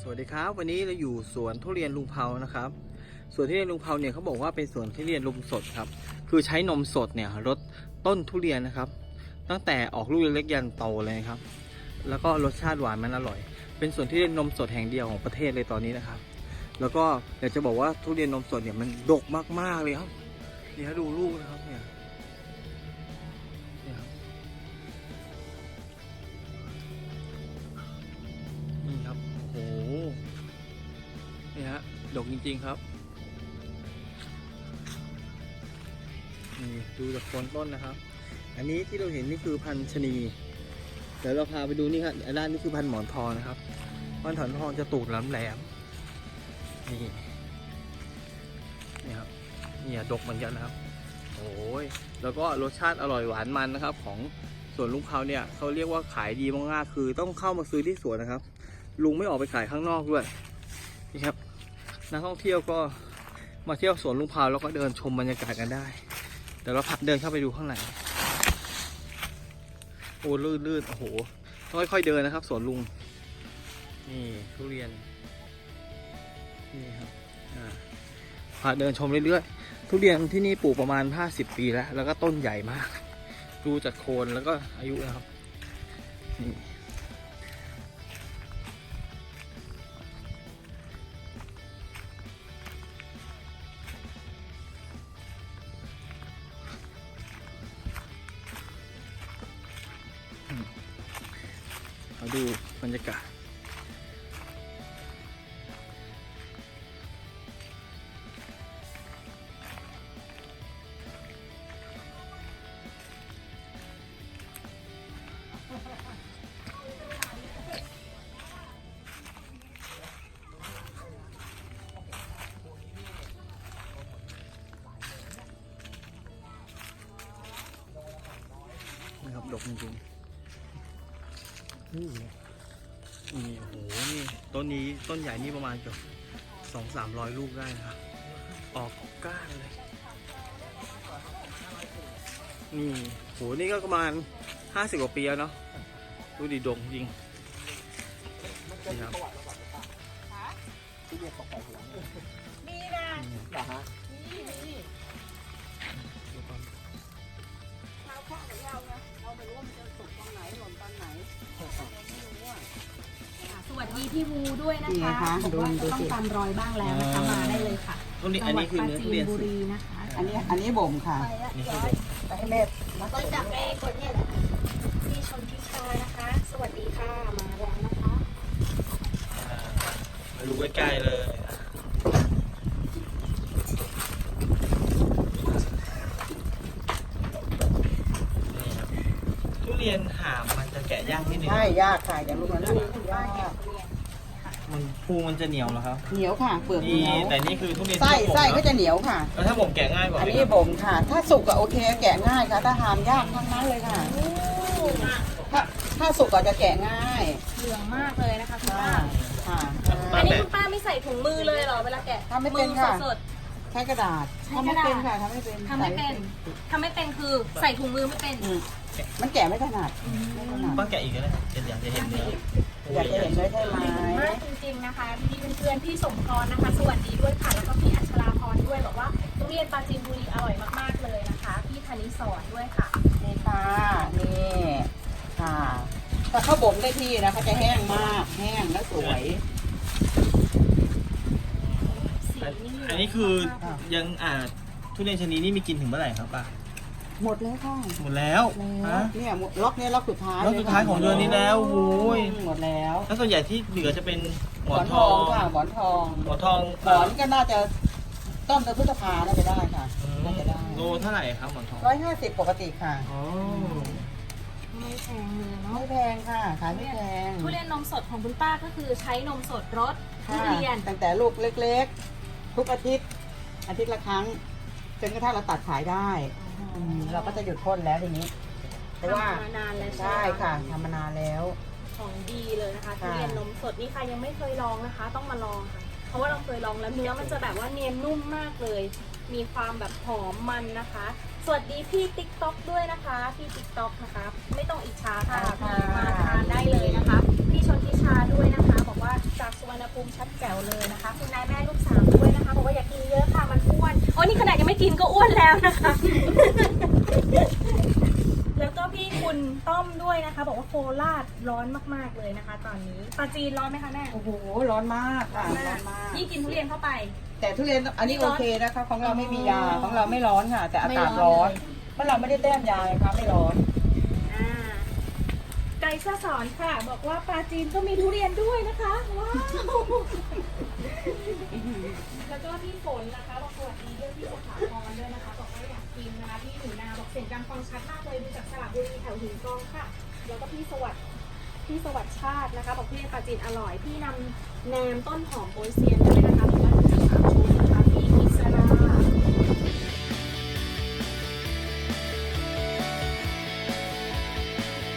สวัสดีครับ วันนี้เราอยู่สวนทุเรียนลุงเผานะครับสวนทุเรียนลุงเผาเนี่ยเขาบอกว่าเป็นสวนทุเรียนนมสดครับ คือใช้นมสดเนี่ยลดต้นทุเรียนนะครับ ตั้งแต่ออกลูกเล็กๆยันโตเลยครับ แล้วก็รสชาติหวานมันอร่อย เป็นสวนทุเรียนนมสดแห่งเดียวของประเทศเลยตอนนี้นะครับ แล้วก็อยากจะบอกว่าทุเรียนนมสดเนี่ยมันดกมากๆเลยครับเนี่ยดูลูกนะครับเนี่ย ดกจริง ๆ ครับนี่ดูจากโคนต้นนะครับ อันนี้ที่เราเห็นนี่คือพันชนีเดี๋ยวเราพาไปดูนี่ครับด้านนี้คือพันหมอนทองนะครับพันธุ์หมอนทองจะตูดแหลมแหลมๆนี่นี่ครับเนี่ยดกเหมือนกันนะครับ โอ้ยแล้วก็รสชาติอร่อยหวานมันนะครับ ของสวนลุงเขาเนี่ยเขาเรียกว่าขายดีมากๆคือต้องเข้ามาซื้อที่สวนนะครับ ลุงไม่ออกไปขายข้างนอกด้วยนี่ครับ นักท่องเที่ยวก็มาเที่ยวสวนลุงพาวแล้วก็เดินชมบรรยากาศกันได้ เดี๋ยวเราพักเดินเข้าไปดูข้างในโอ้ลื่นลื่นโอ้โหต้องค่อยๆเดินนะครับ สวนลุง นี่ทุเรียน นี่ครับพาเดินชมเรื่อยๆ ทุเรียนที่นี่ปลูกประมาณ 50 ปีแล้ว แล้วก็ต้นใหญ่มาก ดูจากโคนแล้วก็อายุนะครับนี่ มาดูบรรยากาศนะครับดกจริงๆ นี่นี่โอ้โหนี่ต้นนี้ต้นใหญ่นี่ประมาณเกือบสองสามร้อยลูกได้นะครับออกก้านเลย นี่โหนี่ก็ประมาณห้าสิบกว่าปีแล้วเนาะดูดิดกจริงนี่ครับมีนะ ด้วยนะนี่ไงคะคะบอกว่าดูจะต้องสิตามรอยบ้างแล้วนะคะมาได้เลยค่ะต้นนี้จัอันหวันี้ดคือปราเนื้อจีทุเรียนนบุสุก รีนะคะอันนี้อันนี้บ่มค่ะนี่คือไปให้แม่มาต้นจากไอ้คนเนี่ยแหละพี่ชนทิชานะคะ สวัสดีค่ะมาแล้วนะคะมาดูใกล้ๆเลยนี่ครับทุเรียนหามมันจะแกะยากที่นึงใช่ยากค่ะ อย่างลูกนั้นลูกยาก มันภูมันจะเหนียวเหรอครับเหนียวค่ะ เปลือกเหนี่นียวแต่นี่คือทุเรียนไส้ที่ผมไส้ก็เนอะจะเหนียวค่ะ แล้วถ้าผมแกะง่ายกว่าอันไหมนี้ครับบ่มค่ะ ถ้าสุกก็โอเคแกะง่ายค่ะ ถ้าหามยากทั้งนั้นเลยค่ะ ถ้าถ้าสุกก็จะแกะง่ายเหลืองมากเลยนะคะคุณค่ะป้า ค่ะ อันนี้คุณป้าไม่ใส่ถุงมือเลยเหรอเวลาแกะทำไม่เป็นค่ะ มือสดใช้กระดาษใช้ทำกไม่ระดาษเป็นค่ะทำไม่เป็นๆทำไม่เป็นทำไม่เป็นคือใส่ถุงมือไม่เป็น อืมมันแกะไม่ถนัดไม่ถนัด ป้าแกะอีกแล้วนะเดี๋ยวอยากจะเห็นเนื้อ อยากจะเห็นด้วยใช่ไหมมากจริงๆนะคะพี่เพื่อนๆพี่สมพรนะคะ สวัสดีด้วยค่ะ แล้วก็พี่อัชราพรด้วยบอกว่าทุเรียนปราจีนบุรีอร่อยมากๆเลยนะคะ พี่ธนิสรด้วยค่ะ นี่ค่ะนี่ค่ะถ้าเขาบ่มได้ที่นะเขาจะแห้งมาก แห้งและสวย สีนี่เหลืงอันนี้คือค่ะยังอ่าทุเรียนชนิดนี้มีกินถึงเมื่อไหร่ครับป้า หมดแล้วค่ะหมดแล้วแล้วฮะเนี่ยล็อกเนี้ยล็อกสุดท้ายล็อกสุดท้ายของเดือนนี้แล้วโอ้ยหมดแล้วแล้วส่วนใหญ่ที่เหลือจะเป็นหหมมออนนททอองงค่ะหมอนทองหมอนทองหมอนก็น่าจะต้นเดือนพฤษภาน่าจะได้ค่ะน่าจะได้โลเท่าไหร่ครับหมอนทองร้อยห้าสิบปกติค่ะอ๋อไม่แพงเลยเนาะไม่แพงค่ะขายไม่แพงทุเรียนนมสดของคุณป้าก็คือใช้นมสดรสทุค่ะเรียนตั้งแต่ลูกเล็ก ๆ ทุกอาทิตย์อาทิตย์ละครั้งจนกระทั่งเราตัดขายได้ อืมเราก็จะหยุดพ่นแล้วทีนี้เพราะว่าทำมานานแล้วใช่ใช่ไหมค่ะทำมานานแล้ว ของดีเลยนะคะทุค่ะ เรียนนมสดนี่ใครยังไม่เคยลองนะคะ ต้องมาลองค่ะ เพราะว่าเราเคยลองแล้วเนื้อมันจะแบบว่าเนียนนุ่มมากเลย มีความแบบหอมมันนะคะ สวัสดีพี่ติ๊กต็อกด้วยนะคะพี่ติ๊กต็อกนะคะ ไม่ต้องอิจฉาค่ะค่ะพี่มาทานได้เลยนะคะ พี่ชนทิชาด้วยนะคะ บอกว่าจากสุวรรณ แล้วนะคะ แล้วก็พี่คุณต้อมด้วยนะคะ บอกว่าโคราชร้อนมากๆเลยนะคะ ตอนนี้ปาจีนร้อนไหมคะแม่โอ้โห ร้อนมากค่ะร้อนมากยิ่งกินทุเรียนเข้าไป แต่ทุเรียนอันนี้ไม่ร้โออนเคนะคะ ของเราไม่มียาอ๋อของเราไม่ร้อนค่ะ แต่อาไม่กาศร้ร้ออนนเลยเพราะเราไม่ได้แต้มยาไงคะไม่ร้อนอ่าไก่ชาสอนค่ะ บอกว่าปลาจีนก็มีทุเรียนด้วยนะคะว้าว แล้วก็พี่ฝนนะคะบอกสวัสดีด้วยพี่สถาพรด้วยนะคะบอกว่าอยากกินนะคะพี่หนูนาบอกเสียงดังฟังชัดมากเลยดูจากสระบุรีแถวหินกองค่ะ แล้วก็พี่สวัสด์พี่สวัสด์ชาตินะคะ บอกพี่ปลาจีนอร่อยพี่นำแนมต้นหอมโปยเซียนด้วยนะคะบอกว่าดูจากสามชุดนะคะพี่กิษรา